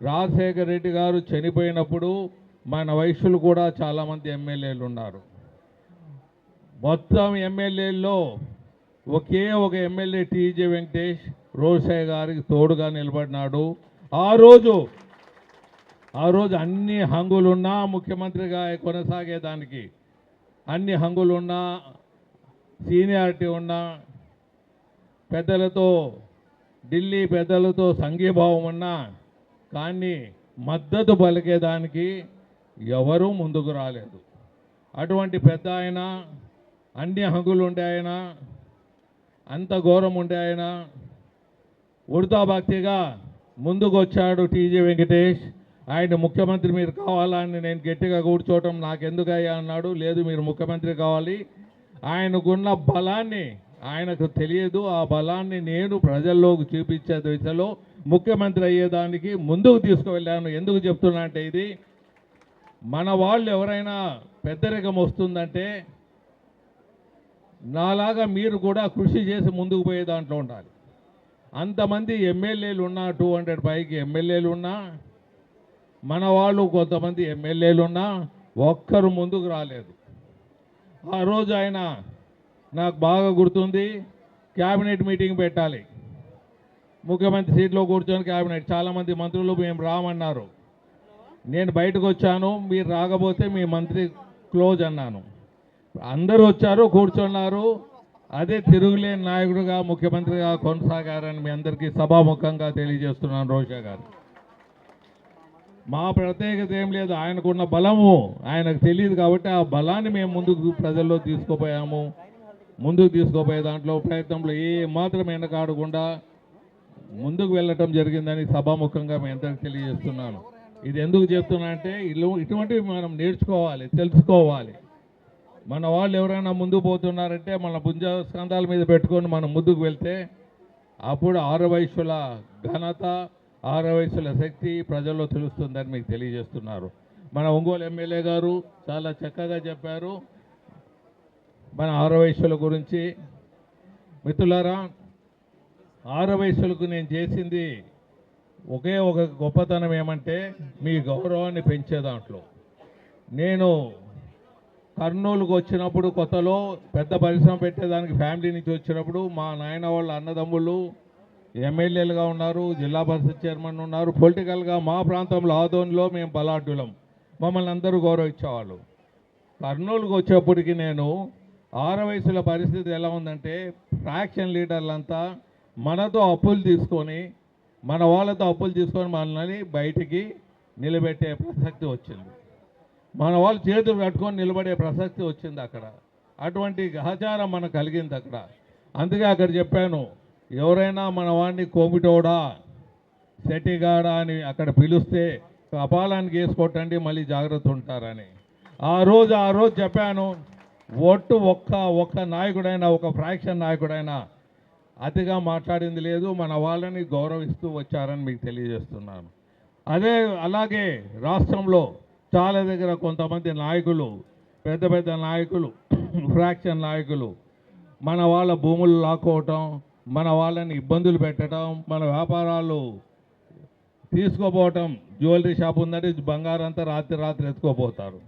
రాజశేఖర రెడ్డి గారు చనిపోయినప్పుడు మన వయసులు కూడా చాలామంది ఎమ్మెల్యేలు ఉన్నారు. మొత్తం ఎమ్మెల్యేల్లో ఒకే ఒక ఎమ్మెల్యే టీజే వెంకటేష్ రోషయ్య గారికి తోడుగా నిలబడినాడు. ఆ రోజు ఆ రోజు అన్ని హంగులున్నా ముఖ్యమంత్రిగా కొనసాగేదానికి అన్ని హంగులున్నా సీనియారిటీ ఉన్నా పెద్దలతో ఢిల్లీ పెద్దలతో సంఘీభావం ఉన్నా కానీ మద్దతు పలికేదానికి ఎవరూ ముందుకు రాలేదు. అటువంటి పెద్ద ఆయన అన్ని హంగులు ఉండే ఆయన అంత ఘోరం ఉండే ఆయన ఉడతా భక్తిగా ముందుకు వచ్చాడు టీజీ వెంకటేష్. ఆయన ముఖ్యమంత్రి మీరు కావాలని నేను గట్టిగా కూర్చోవటం నాకెందుకయ్యా అన్నాడు. లేదు మీరు ముఖ్యమంత్రి కావాలి. ఆయనకున్న బలాన్ని ఆయనకు తెలియదు. ఆ బలాన్ని నేను ప్రజల్లోకి చూపించే దిశలో ముఖ్యమంత్రి అయ్యేదానికి ముందుకు తీసుకువెళ్ళాను. ఎందుకు చెప్తున్నా అంటే ఇది మన వాళ్ళు ఎవరైనా పెద్దరికం వస్తుందంటే నాలాగా మీరు కూడా కృషి చేసి ముందుకు పోయే దాంట్లో ఉండాలి. అంతమంది ఎమ్మెల్యేలు ఉన్నా టూ హండ్రెడ్ పైకి ఎమ్మెల్యేలు ఉన్నా మన వాళ్ళు కొంతమంది ఎమ్మెల్యేలు ఉన్నా ఒక్కరు ముందుకు రాలేదు. ఆ రోజు ఆయన నాకు బాగా గుర్తుంది. క్యాబినెట్ మీటింగ్ పెట్టాలి. ముఖ్యమంత్రి సీట్లో కూర్చొని క్యాబినెట్ చాలామంది మంత్రులు మేము రామన్నారు. నేను బయటకు వచ్చాను మీరు రాకపోతే మీ మంత్రి క్లోజ్ అన్నాను. అందరూ వచ్చారు కూర్చున్నారు. అదే తిరుగులేని నాయకుడుగా ముఖ్యమంత్రిగా కొనసాగారని మీ అందరికీ సభాముఖంగా తెలియజేస్తున్నాను రోషా గారు. మా ప్రత్యేకత ఏం లేదు ఆయనకున్న బలము ఆయనకు తెలియదు కాబట్టి ఆ బలాన్ని మేము ముందుకు ప్రజల్లో తీసుకుపోయాము. ముందుకు తీసుకుపోయే దాంట్లో ప్రయత్నంలో ఏ మాత్రం వెనకాడకుండా ముందుకు వెళ్ళటం జరిగిందని సభాముఖంగా మీ అందరికి తెలియజేస్తున్నాను. ఇది ఎందుకు చెప్తున్నా అంటే ఇల్లు ఇటువంటివి మనం నేర్చుకోవాలి తెలుసుకోవాలి. మన వాళ్ళు ఎవరైనా ముందుకు పోతున్నారంటే మన భుంజ స్కంధాల మీద పెట్టుకొని మనం ముందుకు వెళ్తే అప్పుడు ఆరు వయసుల ఘనత ఆరు వయసుల శక్తి ప్రజల్లో తెలుస్తుందని మీకు తెలియజేస్తున్నారు. మన ఒంగోలు ఎమ్మెల్యే గారు చాలా చక్కగా చెప్పారు. మన ఆరు వయసుల గురించి. మిత్రులారా ఆరు వయసులకు నేను చేసింది ఒకే ఒక గొప్పతనం ఏమంటే మీ గౌరవాన్ని పెంచే దాంట్లో. నేను కర్నూలుకు వచ్చినప్పుడు కొత్తలో పెద్ద పరిశ్రమ పెట్టేదానికి ఫ్యామిలీ నుంచి వచ్చినప్పుడు మా నాయన వాళ్ళ అన్నదమ్ముళ్ళు ఎమ్మెల్యేలుగా ఉన్నారు జిల్లా పరిషత్ చైర్మన్ ఉన్నారు. పొలిటికల్గా మా ప్రాంతంలో ఆదోన్లో మేము బలాఢ్యులం మమ్మల్ని అందరూ గౌరవించేవాళ్ళు. కర్నూలుకు వచ్చేప్పటికి నేను ఆరు వయసుల పరిస్థితి ఎలా ఉందంటే ఫ్రాక్షన్ లీడర్లంతా మనతో అప్పులు తీసుకొని మన వాళ్ళతో అప్పులు తీసుకొని మనల్ని బయటికి నిలబెట్టే ప్రసక్తి వచ్చింది. మన వాళ్ళు చేతులు కట్టుకొని నిలబడే ప్రసక్తి వచ్చింది అక్కడ. అటువంటి ఆచారం మనకు కలిగింది అక్కడ. అందుకే అక్కడ చెప్పాను ఎవరైనా మన వాడిని కోమిటోడా సెటిగాడా అని అక్కడ పిలిస్తే కపాలానికి వేసుకోటండి మళ్ళీ జాగ్రత్త ఉంటారని. ఆ రోజు ఆ రోజు చెప్పాను ఒట్టు ఒక్క ఒక్క నాయకుడైనా ఒక ఫ్రాక్షన్ నాయకుడైనా అతిగా మాట్లాడింది లేదు మన వాళ్ళని గౌరవిస్తూ వచ్చారని మీకు తెలియజేస్తున్నాను. అదే అలాగే రాష్ట్రంలో చాలా దగ్గర కొంతమంది నాయకులు పెద్ద పెద్ద నాయకులు ఫ్రాక్షన్ నాయకులు మన వాళ్ళ భూములు లాక్కోవటం మన వాళ్ళని ఇబ్బందులు పెట్టడం మన వ్యాపారాలు తీసుకోపోవటం జ్యువెలరీ షాప్ ఉందంటే బంగారం అంతా రాత్రి రాత్రి ఎత్తుకోపోతారు.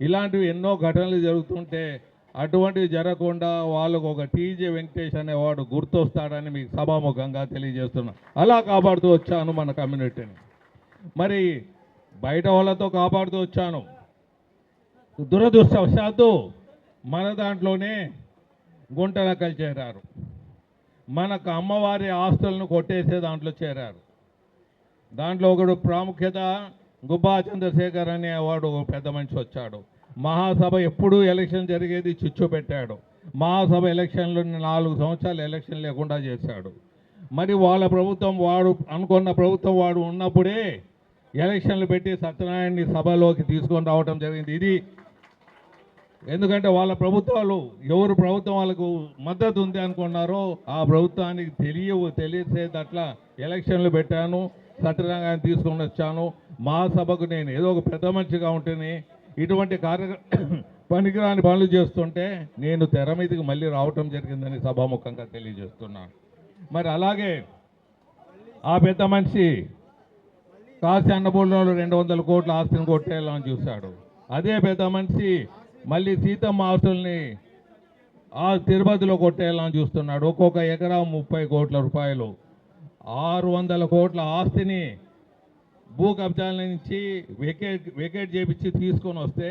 ఇలాంటివి ఎన్నో ఘటనలు జరుగుతుంటే అటువంటివి జరగకుండా వాళ్ళకు ఒక టీజే వెంకటేష్ అనేవాడు గుర్తొస్తాడని మీకు సభాముఖంగా తెలియజేస్తున్నా. అలా కాపాడుతూ వచ్చాను మన కమ్యూనిటీని. మరి బయట వాళ్ళతో కాపాడుతూ వచ్చాను. దురదృష్టవశాత్తు మన దాంట్లోనే గుంటనక్కలు చేరారు. మనకు అమ్మవారి ఆస్తులను కొట్టేసే దాంట్లో చేరారు. దాంట్లో ఒకడు ప్రాముఖ్యత గుబ్బా చంద్రశేఖర్ అనేవాడు ఒక పెద్ద మనిషి వచ్చాడు. మహాసభ ఎప్పుడు ఎలక్షన్ జరిగేది చిచ్చు పెట్టాడు. మహాసభ ఎలక్షన్లు నాలుగు సంవత్సరాలు ఎలక్షన్ లేకుండా చేశాడు. మరి వాళ్ళ ప్రభుత్వం వాడు అనుకున్న ప్రభుత్వం వాడు ఉన్నప్పుడే ఎలక్షన్లు పెట్టి సత్యనారాయణని సభలోకి తీసుకొని రావడం జరిగింది. ఇది ఎందుకంటే వాళ్ళ ప్రభుత్వాలు ఎవరు ప్రభుత్వం వాళ్ళకు మద్దతు ఉంది అనుకున్నారో ఆ ప్రభుత్వానికి తెలియవు తెలియసేదట్లా ఎలక్షన్లు పెట్టాను సత్యనారాయణ తీసుకొని వచ్చాను. మహాసభకు నేను ఏదో ఒక పెద్ద మనిషిగా ఉంటేనే ఇటువంటి కార్య పనికిరాని పనులు చేస్తుంటే నేను తెర మీదకి మళ్ళీ రావటం జరిగిందని సభాముఖంగా తెలియజేస్తున్నాను మరి అలాగే ఆ పెద్ద మనిషి కాశీ అన్నపూర్ణంలో రెండు వందల కోట్ల ఆస్తిని కొట్టేయాలని చూశాడు. అదే పెద్ద మనిషి మళ్ళీ సీతమ్మ ఆస్తుల్ని ఆ తిరుపతిలో కొట్టేయాలని చూస్తున్నాడు. ఒక్కొక్క ఎకరా ముప్పై కోట్ల రూపాయలు. ఆరు వందల కోట్ల ఆస్తిని భూ కబ్జాల నుంచి వెకేట్ వెకేట్ చేపించి తీసుకొని వస్తే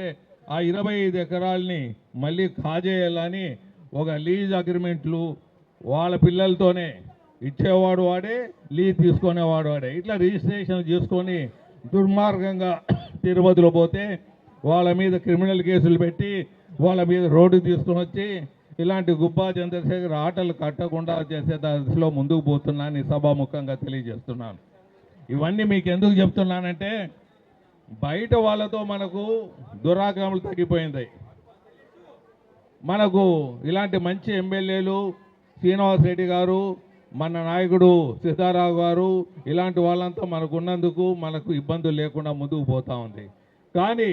ఆ ఇరవై ఐదు ఎకరాలని మళ్ళీ కాజేయాలని ఒక లీజ్ అగ్రిమెంట్లు వాళ్ళ పిల్లలతోనే ఇచ్చేవాడు వాడే లీజ్ తీసుకునేవాడు వాడే. ఇట్లా రిజిస్ట్రేషన్ చేసుకొని దుర్మార్గంగా తిరుపతిలో పోతే వాళ్ళ మీద క్రిమినల్ కేసులు పెట్టి వాళ్ళ మీద రోడ్డు తీసుకొని వచ్చి ఇలాంటి గుబ్బా చంద్రశేఖర్ ఆటలు కట్టకుండా చేసే దశలో ముందుకు పోతున్నానని సభాముఖంగా తెలియజేస్తున్నాను. ఇవన్నీ మీకు ఎందుకు చెప్తున్నానంటే బయట వాళ్ళతో మనకు దురాక్రమలు తగ్గిపోయింది. మనకు ఇలాంటి మంచి ఎమ్మెల్యేలు శ్రీనివాస్ రెడ్డి గారు మన నాయకుడు సీతారావు గారు ఇలాంటి వాళ్ళంతా మనకు ఉన్నందుకు మనకు ఇబ్బందులు లేకుండా ముందుకు పోతూ ఉంది. కానీ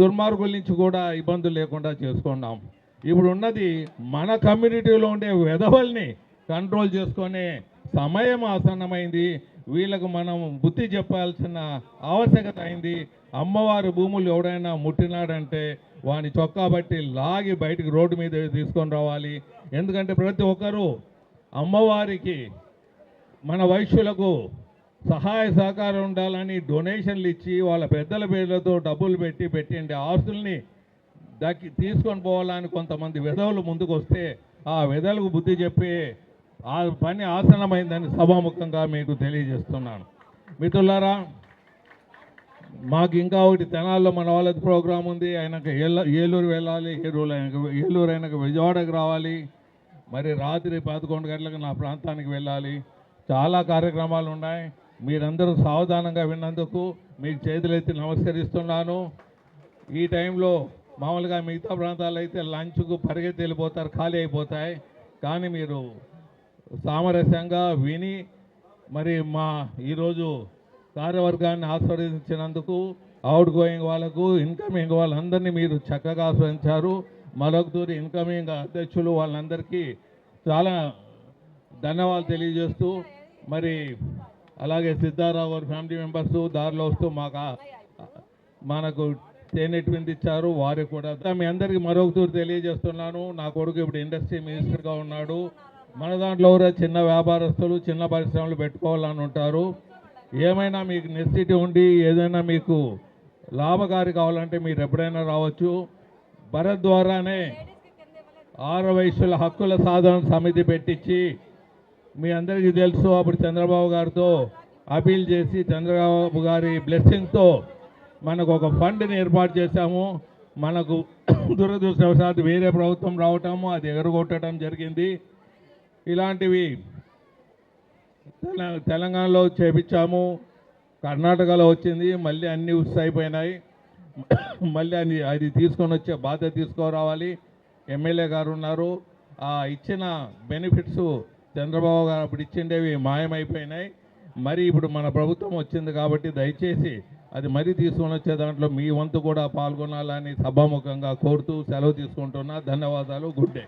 దుర్మార్గుల నుంచి కూడా ఇబ్బందులు లేకుండా చేసుకున్నాం. ఇప్పుడు ఉన్నది మన కమ్యూనిటీలో ఉండే వెధవల్ని కంట్రోల్ చేసుకునే సమయం ఆసన్నమైంది. వీళ్ళకు మనం బుద్ధి చెప్పాల్సిన ఆవశ్యకత అయింది. అమ్మవారి భూములు ఎవడైనా ముట్టినాడంటే వాని చొక్కా బట్టి లాగి బయటికి రోడ్డు మీద తీసుకొని రావాలి. ఎందుకంటే ప్రతి ఒక్కరూ అమ్మవారికి మన వైశ్యులకు సహాయ సహకారం ఉండాలని డొనేషన్లు ఇచ్చి వాళ్ళ పెద్దల పేర్లతో డబ్బులు పెట్టి పెట్టిండే ఆస్తుల్ని దక్కి తీసుకొని పోవాలని కొంతమంది విధవులు ముందుకు వస్తే ఆ విధవులకు బుద్ధి చెప్పి ఆ పని ఆసనమైందని సభాముఖంగా మీకు తెలియజేస్తున్నాను. మిత్రులారా మాకు ఇంకా ఒకటి తెనాల్లో మన వాళ్ళది ప్రోగ్రాం ఉంది. ఆయనకు ఏలూరు వెళ్ళాలి ఏలూరు ఆయనకు ఏలూరు ఆయనకు విజయవాడకు రావాలి. మరి రాత్రి పదకొండు గంటలకు నా ప్రాంతానికి వెళ్ళాలి. చాలా కార్యక్రమాలు ఉన్నాయి. మీరందరూ సావధానంగా విన్నందుకు మీకు చేతులెత్తి నమస్కరిస్తున్నాను. ఈ టైంలో మామూలుగా మిగతా ప్రాంతాలు అయితే లంచ్కు పరిగెత్తి వెళ్ళిపోతారు ఖాళీ అయిపోతాయి. కానీ మీరు సామరస్యంగా విని మరి మా ఈరోజు కార్యవర్గాన్ని ఆస్వాదించినందుకు అవుట్ గోయింగ్ వాళ్ళకు ఇన్కమింగ్ వాళ్ళందరినీ మీరు చక్కగా ఆస్వాదించారు. మరొకతూరి ఇన్కమింగ్ అధ్యక్షులు వాళ్ళందరికీ చాలా ధన్యవాదాలు తెలియజేస్తూ మరి అలాగే సిద్ధారావు గారి ఫ్యామిలీ మెంబర్స్ దారిలో వస్తూ మాకు మనకు తేనెట్ ఇచ్చారు. వారికి కూడా మీ అందరికీ మరొకతూరు తెలియజేస్తున్నాను. నా కొడుకు ఇప్పుడు ఇండస్ట్రీ మినిస్టర్గా ఉన్నాడు. మన దాంట్లో కూడా చిన్న వ్యాపారస్తులు చిన్న పరిశ్రమలు పెట్టుకోవాలని ఉంటారు. ఏమైనా మీకు నెసిటీ ఉండి ఏదైనా మీకు లాభకారి కావాలంటే మీరు ఎప్పుడైనా రావచ్చు. భరత్ ద్వారానే ఆరు వయసుల హక్కుల సాధన సమితి పెట్టించి మీ అందరికీ తెలుసు. అప్పుడు చంద్రబాబు గారితో అపీల్ చేసి చంద్రబాబు గారి బ్లెస్సింగ్తో మనకు ఒక ఫండ్ని ఏర్పాటు చేశాము. మనకు దురదృష్టవశాత్తు వేరే ప్రభుత్వం రావటము అది ఎగరగొట్టడం జరిగింది. ఇలాంటివి తెలంగాణలో చేపించాము. కర్ణాటకలో వచ్చింది. మళ్ళీ అన్నీ ఉత్సాహిపోయినాయి మళ్ళీ అది అది తీసుకొని వచ్చే బాధ్యత తీసుకురావాలి. ఎమ్మెల్యే గారు ఉన్నారు. ఆ ఇచ్చిన బెనిఫిట్స్ చంద్రబాబు గారు అప్పుడు ఇచ్చిండేవి మాయమైపోయినాయి. మరి ఇప్పుడు మన ప్రభుత్వం వచ్చింది కాబట్టి దయచేసి అది మరీ తీసుకొని వచ్చే దాంట్లో మీ వంతు కూడా పాల్గొనాలని సభాముఖంగా కోరుతూ సెలవు తీసుకుంటున్నా. ధన్యవాదాలు. Good day.